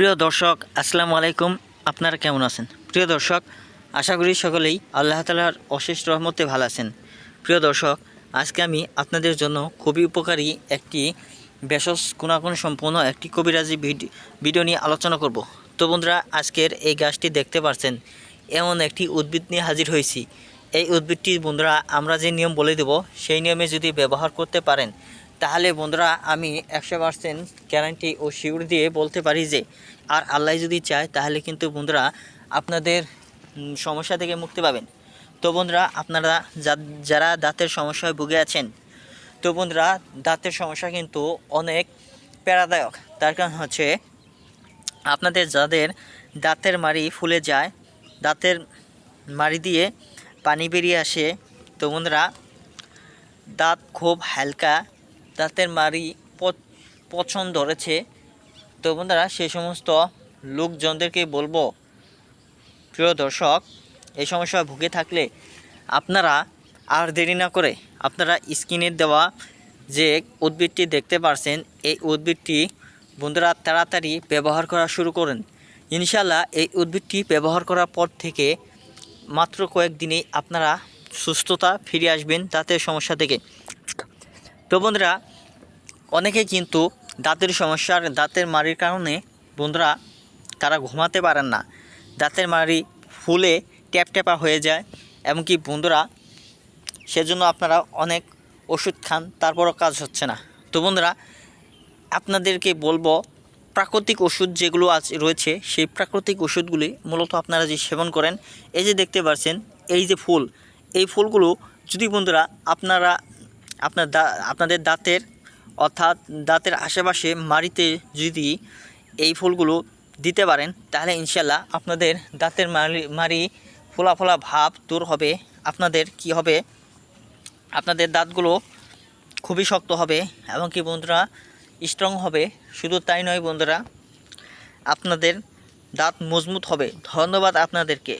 প্রিয় দর্শক, আসসালামু আলাইকুম। আপনারা কেমন আছেন? প্রিয় দর্শক, আশা করি সকলেই আল্লাহ তালার অশেষ রহমতে ভালো আছেন। প্রিয় দর্শক, আজকে আমি আপনাদের জন্য খুবই উপকারী একটি বেসস গুণাগুণ সম্পূর্ণ একটি কবিরাজি ভিড- ভিডিও নিয়ে আলোচনা করব। তো বন্ধুরা, আজকের এই গাছটি দেখতে পাচ্ছেন এমন একটি উদ্ভিদ নিয়ে হাজির হয়েছি। এই উদ্ভিদটি বন্ধুরা, আমরা যে নিয়ম বলে দেব, সেই নিয়মে যদি ব্যবহার করতে পারেন তাহলে বন্ধুরা আমি একশো পার্সেন্ট গ্যারান্টি ও শিওর দিয়ে বলতে পারি যে, আর আল্লাহ যদি চায়, তাহলে কিন্তু বন্ধুরা আপনাদের সমস্যা থেকে মুক্তি পাবেন। তো বন্ধুরা, আপনারা যারা দাঁতের সমস্যায় ভুগে আছেন, তো বন্ধুরা, দাঁতের সমস্যা কিন্তু অনেক প্যারাদায়ক। তার কারণ হচ্ছে, আপনাদের যাদের দাঁতের মাড়ি ফুলে যায়, দাঁতের মাড়ি দিয়ে পানি বেরিয়ে আসে, তো বন্ধুরা, দাঁত খুব হালকা দাঁতের মারি পছন্দ ধরেছে। তো বন্ধুরা সেই সমস্ত লোকজনদেরকে বলব, প্রিয় দর্শক, এই সমস্যা ভুগে থাকলে আপনারা আর দেরি না করে আপনারা স্ক্রিনে দেওয়া যে উদ্ভিদটি দেখতে পারছেন, এই উদ্ভিদটি বন্ধুরা তাড়াতাড়ি ব্যবহার করা শুরু করেন। ইনশাল্লাহ এই উদ্ভিদটি ব্যবহার করার পর থেকে মাত্র কয়েকদিনেই আপনারা সুস্থতা ফিরে আসবেন দাঁতের সমস্যা থেকে। তো বন্ধুরা অনেকে কিন্তু দাঁতের সমস্যার দাঁতের মাড়ির কারণে বন্ধুরা তারা ঘুমাতে পারেন না। দাঁতের মাড়ি ফুলে ট্যাপ ট্যাপা হয়ে যায়, এমনকি বন্ধুরা সেজন্য আপনারা অনেক ওষুধ খান, তারপরও কাজ হচ্ছে না। তো বন্ধুরা, আপনাদেরকে বলব, প্রাকৃতিক ওষুধ যেগুলো আছে রয়েছে, সেই প্রাকৃতিক ওষুধগুলি মূলত আপনারা যে সেবন করেন, এই যে দেখতে পাচ্ছেন, এই যে ফুল, এই ফুলগুলো যদি বন্ধুরা আপনারা আপনার আপনাদের দাঁতের, অর্থাৎ দাঁতের আশেপাশে মাড়িতে যদি এই ফুলগুলো দিতে পারেন, তাহলে ইনশাল্লাহ আপনাদের দাঁতের মাড়ি মাড়ি ফোলা ফোলা ভাব দূর হবে। আপনাদের কি হবে? আপনাদের দাঁতগুলো খুবই শক্ত হবে এবং কি বন্ধুরা স্ট্রং হবে। শুধু তাই নয় বন্ধুরা, আপনাদের দাঁত মজবুত হবে। ধন্যবাদ আপনাদেরকে।